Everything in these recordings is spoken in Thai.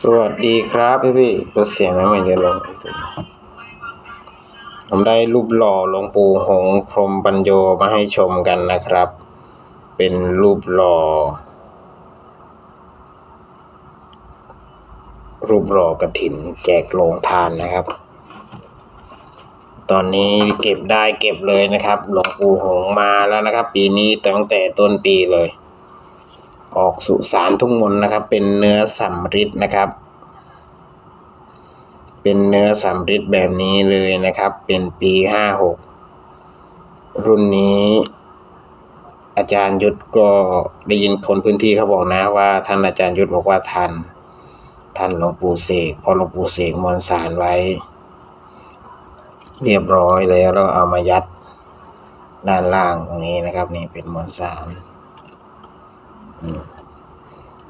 สวัสดีครับพี่พี่ลดเสียงไม่เหมือนเดิมลงผมได้รูปหล่อหลวงปู่หงพรหมปัญโยมาให้ชมกันนะครับ เป็นรูปหล่อ รูปหล่อกระถินแจกโรงทานนะครับ ตอนนี้เก็บได้เก็บเลยนะครับ หลวงปู่หงมาแล้วนะครับ ปีนี้ตั้งแต่ต้นปีเลย ออกสุสานทุ่งมนนะครับ เป็นเนื้อสำริดนะครับ เป็นเนื้อสำริดแบบนี้เลยนะครับ เป็นปีห้าหกรุ่นนี้ อาจารย์ยุทธก็ได้ยินคนพื้นที่เขาบอกนะว่าท่านอาจารย์ยุทธบอกว่าท่านท่านหลวงปู่เสกพอหลวงปู่เสกมวลสารไว้ เรียบร้อยแล้วแล้วเอามายัดด้านล่างตรงนี้นะครับ นี่เป็นมวลสาร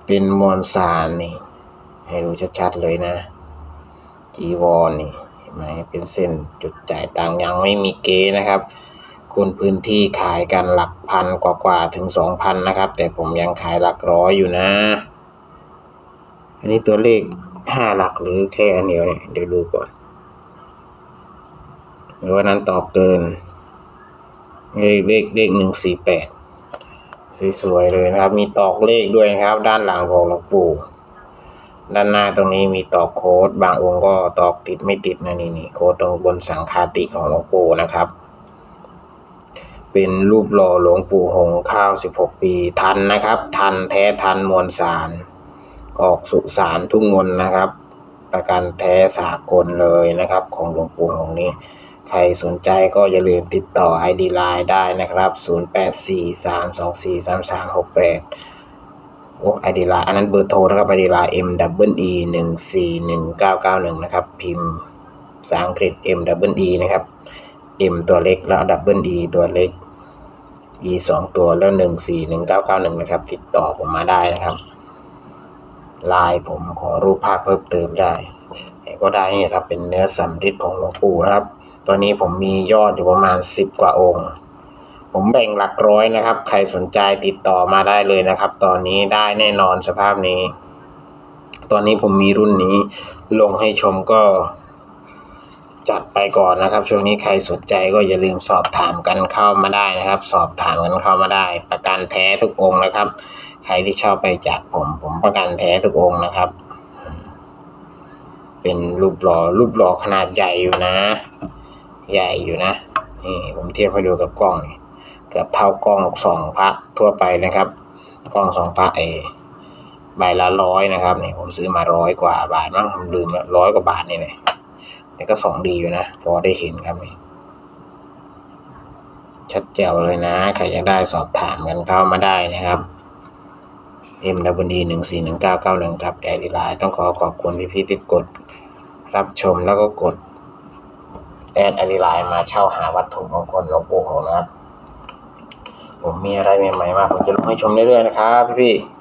เป็นมวลสารนี่ ให้ดูชัดๆเลยนะ จีวรนี่เห็นไหมเป็นเส้นจุดจ่ายตังยังไม่มีเกนะครับคนพื้นที่ขายกันหลักพันกว่าๆถึงสองพันนะครับ แต่ผมยังขายหลักร้อยอยู่นะ อันนี้ตัวเลขห้าหลักหรือแค่อันเดียวเนี่ยเดี๋ยวดูก่อนหรือว่านั้นตอบเกินเลขเลขเลขหนึ่งสี่แปด สวยๆเลยนะครับ มีตอกเลขด้วยนะครับ ด้านหลังของหลวงปู่ ด้านหน้าตรงนี้มีตอกโค้ด บางองค์ก็ตอกติดไม่ติดนะนี่นี่โค้ดตรงบนสังฆาติของหลวงปู่นะครับ เป็นรูปหล่อหลวงปู่หงข้าว 16 ปีทันนะครับ ทันแท้ทันมวลสาร ออกสุสานทุ่งมนนะครับ ประกันแท้สากลเลยนะครับ ของหลวงปู่หงนี้ ใครสนใจก็อย่าลืมติดต่อ ID Line ได้นะครับ 0843243368 โอ้ ID Line อันนั้นเบอร์โทรนะครับ ID Line M W E 141991 นะครับ พิมพ์ภาษาอังกฤษ M W E นะครับ M ตัวเล็กแล้ว W E ตัวเล็ก E สองตัวแล้ว 141991 นะครับ ติดต่อผมมาได้นะครับ ไลน์ผมขอรูปภาพเพิ่มเติมได้ก็ได้นี่ครับเป็นเนื้อสำริดของหลวงปู่นะครับ ตอนนี้ผมมียอดอยู่ประมาณสิบกว่าองค์ ผมแบ่งหลักร้อยนะครับ ใครสนใจติดต่อมาได้เลยนะครับ ตอนนี้ได้แน่นอนสภาพนี้ ตอนนี้ผมมีรุ่นนี้ลงให้ชมก็ จัดไปก่อนนะครับ ช่วงนี้ใครสนใจก็อย่าลืมสอบถามกันเข้ามาได้นะครับ สอบถามกันเข้ามาได้ ประกันแท้ทุกองนะครับ ใครที่ชอบไปจากผมผมประกันแท้ทุกองนะครับ เป็นรูปหล่อรูปหล่อขนาดใหญ่อยู่นะ ใหญ่อยู่นะนี่ผมเทียบให้ดูกับกล้องเกือบเท่ากล้องสองพระทั่วไปนะครับ กล้องสองพระเอใบละร้อยนะครับนี่ผมซื้อมาร้อยกว่าบาทมั้งผมลืมร้อยกว่าบาทนี่เลย แต่ก็สองดีอยู่นะ พอได้เห็นครับนี่ชัดแจ๋วเลยนะ ใครอยากได้สอบถามกันเข้ามาได้นะครับ M W D หนึ่งสี่หนึ่งเก้าเก้าหนึ่งครับแอดไลน์ต้องขอขอบคุณพี่ๆที่กด รับชมแล้วก็กด แอดอดีไลน์มาเช่าหาวัตถุมงคลหลวงปู่ของนะครับ ผมมีอะไรใหม่ๆมาผมจะลงให้ชมเรื่อยๆนะครับพี่ๆ